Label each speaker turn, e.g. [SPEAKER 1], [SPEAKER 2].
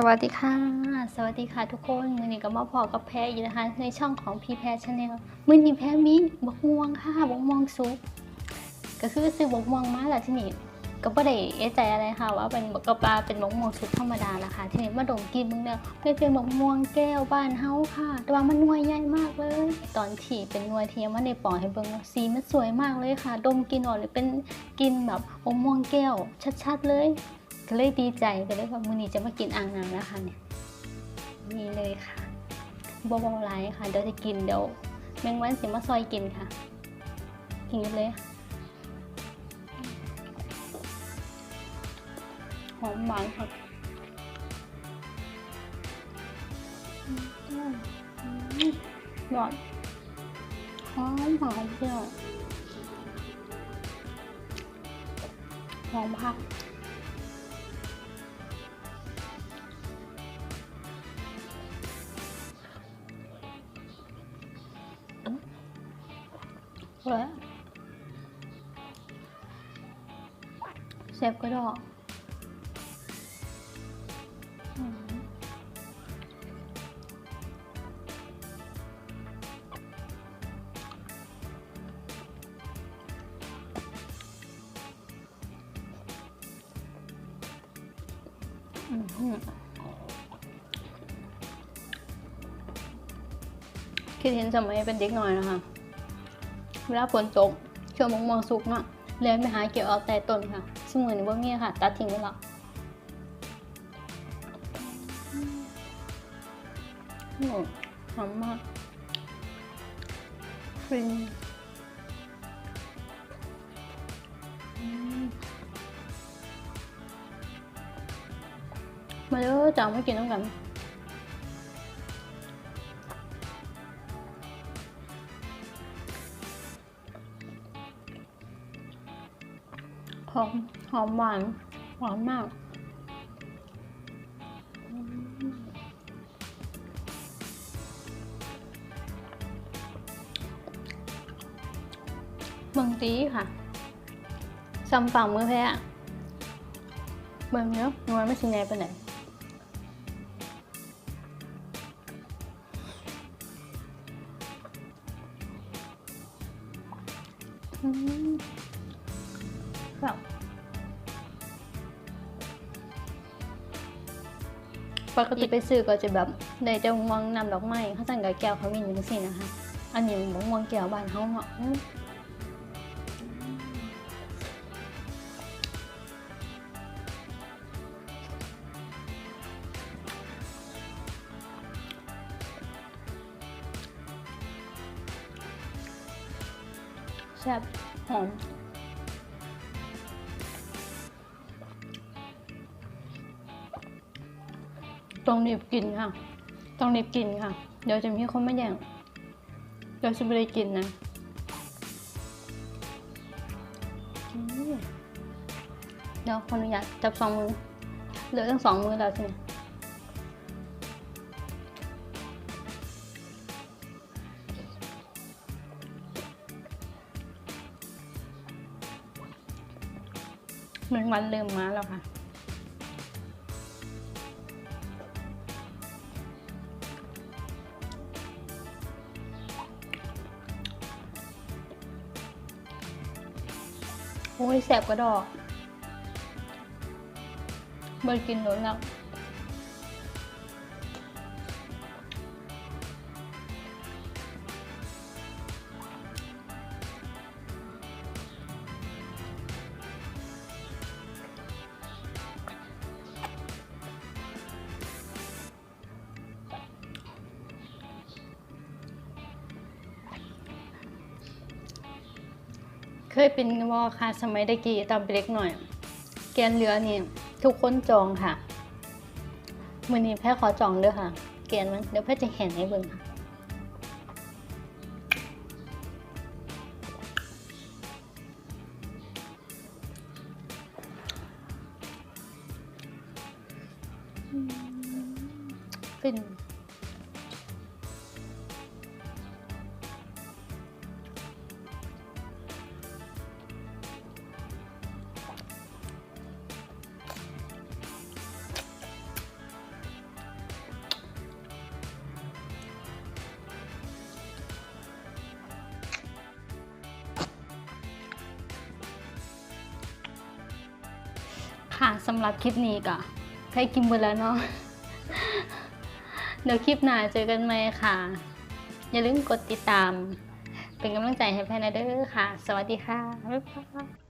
[SPEAKER 1] สวัสดีค่ะ สวัสดีค่ะทุกคนมือนี้ก็มาพอกับแพรอยู่นะคะ ในช่องของพีแพรชาแนลมือนี้แพรมีบกม่วงค่ะบกม่วงซุปก็คือซื้อบกม่วงมาแล้วที่นี่ก็ไม่ได้เอะใจอะไรค่ะ ว่าเป็นบกปลาเป็นบกม่วงซุปธรรมดานะคะ ที่นี่มาดมกินมึงเนี่ยเป็นบกม่วงแก้วบ้านเฮาค่ะ แต่ว่ามันนวยใหญ่มากเลย ตอนที่เป็นนวยเทียังไม่ได้ปอให้เบิ่งสีมันสวยมากเลยค่ะ ดมกินออกเลยเป็นกลินแบบบกม่วงแก้วชัด ๆ เลย ก็เลยดีใจก็เลยว่ามื้อนี้จะมากินอ่างน้ำนะคะเนี่ยนี่เลยค่ะบอบอไลค่ะเดี๋ยวจะกินเดี๋ยวแมงวันสิมาซอยกินค่ะกินกันเลยหอมหวานค่ะอืมอืมหวานหอมหอมเปรี้ยวหอมผัก แล้วเซฟก็ดอกคิดเห็นสมัยเป็นเด็กหน่อยนะคะ เวลาฝนตกช่วงมะม่วงสุกเนาะเรียไปหาเกี่ยวเอาแต่ต้นค่ะสมือนี้บ่มีค่ะ ตัดทิ้งไปแล้วหอมมากฟินมาเด้อจ้ามากินน้ำกัน มหอมหวานหวานมากเมืองตีค่ะซัมฝั่งมือแพ้อะเมืองเนี้ยนวลไม่ชิงไงไปไหนอืม ปกติไปซื้อก็จะแบบในจะมองนำดอกไม้เขาสั่งกับแก้วเขามีอย่างนี้นะคะ อันนี้มองมองแก้วบ้านเขาเนาะอืมแซ่บหอม ต้องรีบกินค่ะ ต้องรีบกินค่ะ เดี๋ยวจะมีคนมาแย่งเดี๋ยวจะไม่ได้กินนะเดี๋ยวขออนุญาตจับสองมือเหลือตั้งสองมือแล้วใช่ไหมเหมือนวันเริ่มมาแล้วค่ะ โอ้ยแสบกระดอกเบิร์กินโดนแล้ว ยเป็นวอค่ะ สมัยตะกี้ตอนเป็นเล็กหน่อย แกนเรือนี่ทุกคนจองค่ะมือนี้แพ้ขอจองด้อค่ะ แกนมันเดี๋ยวแพ้จะเห็นให้เบิ่งค่ะฟิน สำหรับคลิปนี้ก็แพ้กินหมดแล้วเนาะเดี๋ยวคลิปหน้าเจอกันไหมค่ะ อย่าลืมกดติดตาม เป็นกำลังใจให้แพนนะเด้อค่ะ สวัสดีค่ะบ๊ายบาย